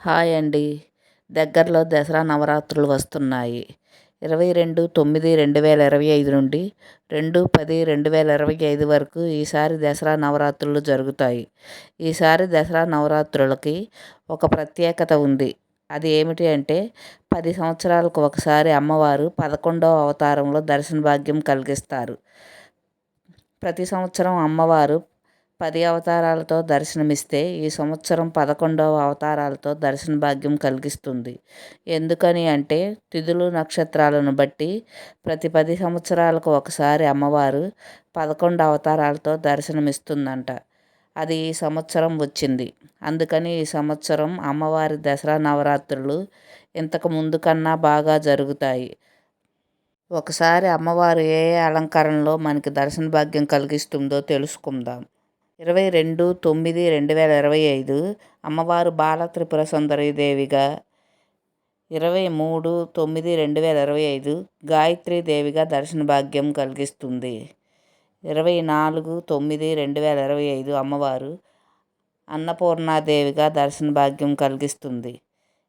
Hi అండి. దగ్గరలో దసరా నవరాత్రులు వస్తున్నాయి. ఇరవై రెండు తొమ్మిది రెండు వేల ఇరవై ఐదు నుండి రెండు పది రెండు వేల ఇరవై ఐదు వరకు ఈసారి దసరా నవరాత్రులు జరుగుతాయి. ఈసారి దసరా నవరాత్రులకి ఒక ప్రత్యేకత ఉంది. అది ఏమిటి అంటే పది సంవత్సరాలకు ఒకసారి అమ్మవారు పదకొండవ అవతారంలో దర్శన భాగ్యం కలిగిస్తారు. ప్రతి సంవత్సరం అమ్మవారు పది అవతారాలతో దర్శనమిస్తే ఈ సంవత్సరం పదకొండవ అవతారాలతో దర్శన భాగ్యం కలిగిస్తుంది. ఎందుకని అంటే తిథులు నక్షత్రాలను బట్టి ప్రతి పది సంవత్సరాలకు ఒకసారి అమ్మవారు పదకొండు అవతారాలతో దర్శనమిస్తుందంట. అది ఈ సంవత్సరం వచ్చింది. అందుకని ఈ సంవత్సరం అమ్మవారి దసరా నవరాత్రులు ఇంతకు ముందు కన్నా బాగా జరుగుతాయి. ఒకసారి అమ్మవారు ఏ ఏ అలంకరణలో మనకి దర్శన భాగ్యం కలిగిస్తుందో తెలుసుకుందాం. ఇరవై రెండు తొమ్మిది రెండు వేల ఇరవై ఐదు అమ్మవారు బాల త్రిపుర సుందరి దేవిగా. ఇరవై మూడు తొమ్మిది రెండు వేల ఇరవై ఐదు గాయత్రి దేవిగా దర్శన భాగ్యం కలిగిస్తుంది. ఇరవై నాలుగు తొమ్మిది రెండు వేల ఇరవై ఐదు అమ్మవారు అన్నపూర్ణాదేవిగా దర్శన భాగ్యం కలిగిస్తుంది.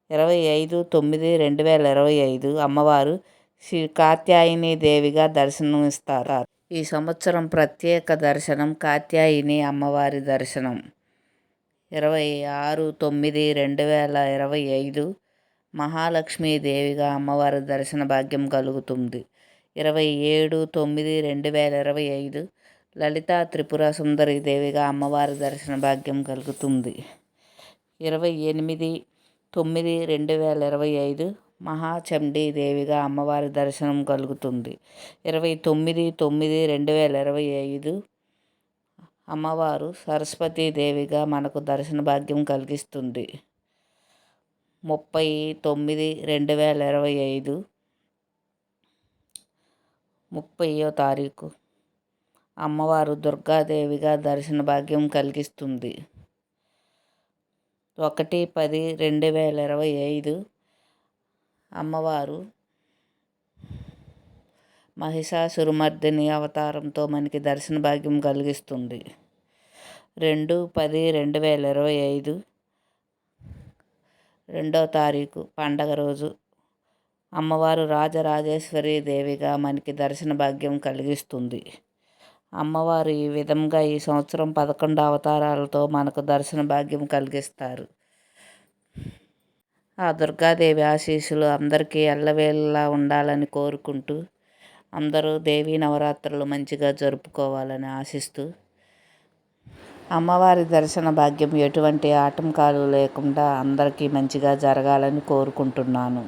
ఇరవై ఐదు తొమ్మిది రెండు వేల ఇరవై ఐదు అమ్మవారు శ్రీ కాత్యాయని దేవిగా దర్శనం ఇస్తారు ఈ సంవత్సరం ప్రత్యేక దర్శనం కాత్యాయిని అమ్మవారి దర్శనం. ఇరవై ఆరు తొమ్మిది రెండు వేల ఇరవై ఐదు మహాలక్ష్మీదేవిగా అమ్మవారి దర్శన భాగ్యం కలుగుతుంది. ఇరవై ఏడు తొమ్మిది రెండు వేల ఇరవై ఐదు లలిత త్రిపుర సుందరి దేవిగా అమ్మవారి దర్శన భాగ్యం కలుగుతుంది. ఇరవై ఎనిమిది తొమ్మిది రెండు వేల ఇరవై ఐదు మహాచండీదేవిగా అమ్మవారి దర్శనం కలుగుతుంది. ఇరవై తొమ్మిది తొమ్మిది రెండు వేల ఇరవై ఐదు అమ్మవారు సరస్వతీదేవిగా మనకు దర్శన భాగ్యం కలిగిస్తుంది. ముప్పై తొమ్మిది రెండు వేల ఇరవై ఐదు ముప్పయో తారీఖు అమ్మవారు దుర్గాదేవిగా దర్శన భాగ్యం కలిగిస్తుంది. ఒకటి పది రెండు వేల ఇరవై ఐదు అమ్మవారు మహిషాసురమర్దిని అవతారంతో మనకి దర్శన భాగ్యం కలిగిస్తుంది. రెండు పది రెండు వేల ఇరవై ఐదు రెండో తారీఖు పండగ రోజు అమ్మవారు రాజరాజేశ్వరి దేవిగా మనకి దర్శన భాగ్యం కలిగిస్తుంది. అమ్మవారు ఈ విధంగా ఈ సంవత్సరం పదకొండు అవతారాలతో మనకు దర్శన భాగ్యం కలిగిస్తారు. ఆ దుర్గాదేవి ఆశీస్సులు అందరికీ ఎల్లవేళలా ఉండాలని కోరుకుంటూ అందరూ దేవీ నవరాత్రులు మంచిగా జరుపుకోవాలని ఆశిస్తూ అమ్మవారి దర్శన భాగ్యం ఎటువంటి ఆటంకాలు లేకుండా అందరికీ మంచిగా జరగాలని కోరుకుంటున్నాను.